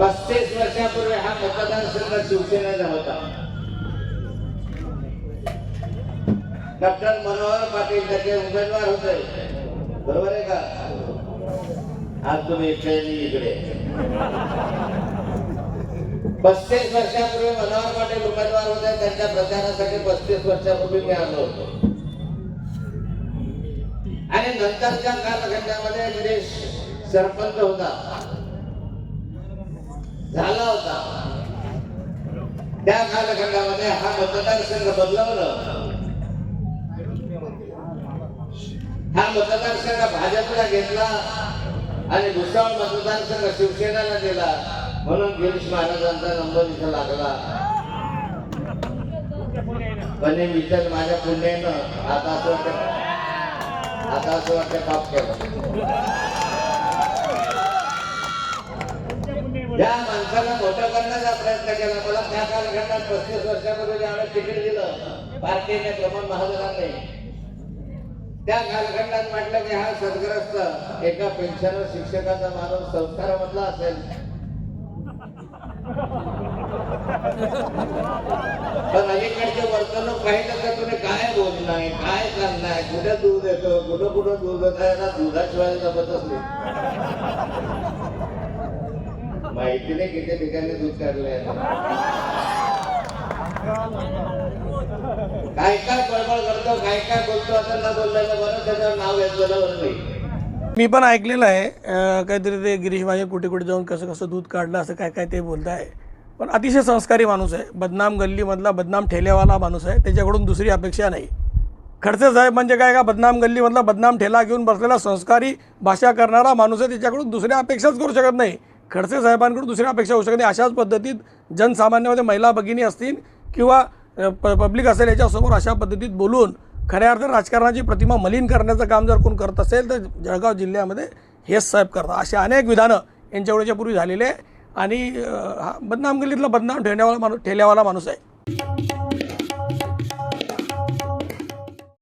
पस्तीस वर्षापूर्वी हा मुखदान शिवसेनेचा होता. डॉक्टर मनोहर पाटील त्याचे उमेदवार होते. बरोबर आहे का? आज तुम्ही इकडे इकडे. पस्तीस वर्षापूर्वी मनोहर पाटील उमेदवार होते त्यांच्या प्रचारासाठी पस्तीस वर्षापूर्वी मी आलो होतो. आणि नंतरच्या कालखंडामध्ये गिरीश सरपंच होता. झाला होता. त्या कालखंडामध्ये हा मतदारसंघ बदलवलं हा मतदारसंघ भाजपला घेतला आणि दुसरा मतदारसंघ शिवसेनेला दिला. म्हणून गिरीश महाराजांचा नंबर इथं लागला. पण विचार माझ्या पुण्यानं आता असं वाटतं आता असं वाटतं पाप केलं. या मोठं करण्याचा प्रयत्न केला. मला त्या कालखंडात पस्तीस वर्षापूर्वी ज्यावेळेस तिकीट दिलं भारतीय प्रमोद महाजनांनी त्या कालखंडात म्हटलं की हा सदग्रस्त एका पेन्शनर शिक्षकाचा माणूस संस्कारामधला असेल. पण अलीकडचे वर्तणूक पाहिलं तर तुम्ही काय बोलणार काय करणार कुठे दूध येतो कुठं कुठं दूध येत आहे ना दुधाशिवाय जमतच नाही. माहिती नाही किती ठिकाणी दूध काढलंय? काय काय बळबळ करतो काय काय बोलतो असं ना बोलल्याचं बरं त्याचं नाव घेतलेलं बरं नाही. मी पण ऐकलेलं आहे काहीतरी ते गिरीश माझे कुठे कुठे जाऊन कसं कसं दूध काढलं असं काय काय ते बोलत आहे पण अतिशय संस्कारी माणूस आहे बदनाम गल्लीमधला बदनाम ठेलेवाला माणूस आहे त्याच्याकडून दुसरी अपेक्षा नाही. खडसे साहेब म्हणजे काय का बदनाम गल्लीमधला बदनाम ठेला घेऊन बसलेला संस्कारी भाषा करणारा माणूस आहे त्याच्याकडून दुसऱ्या अपेक्षाच करू शकत नाही. खडसे साहेबांकडून दुसऱ्या अपेक्षा होऊ शकत नाही. अशाच पद्धतीत जनसामान्यामध्ये महिला भगिनी असतील किंवा प पब्लिक असेल याच्यासमोर अशा पद्धतीत बोलून खऱ्या अर्थ राजकारणाची प्रतिमा मलिन करण्याचं काम जर कोण करत असेल तर जळगाव जिल्ह्यामध्ये हेच साहेब करतात. असे अनेक विधानं यांच्या वेळेच्या पूर्वी झालेले आहे. आणि हा बदनाम गल्लीतला बदनाम ठेवण्यावाला माणूस ठेल्यावाला माणूस आहे.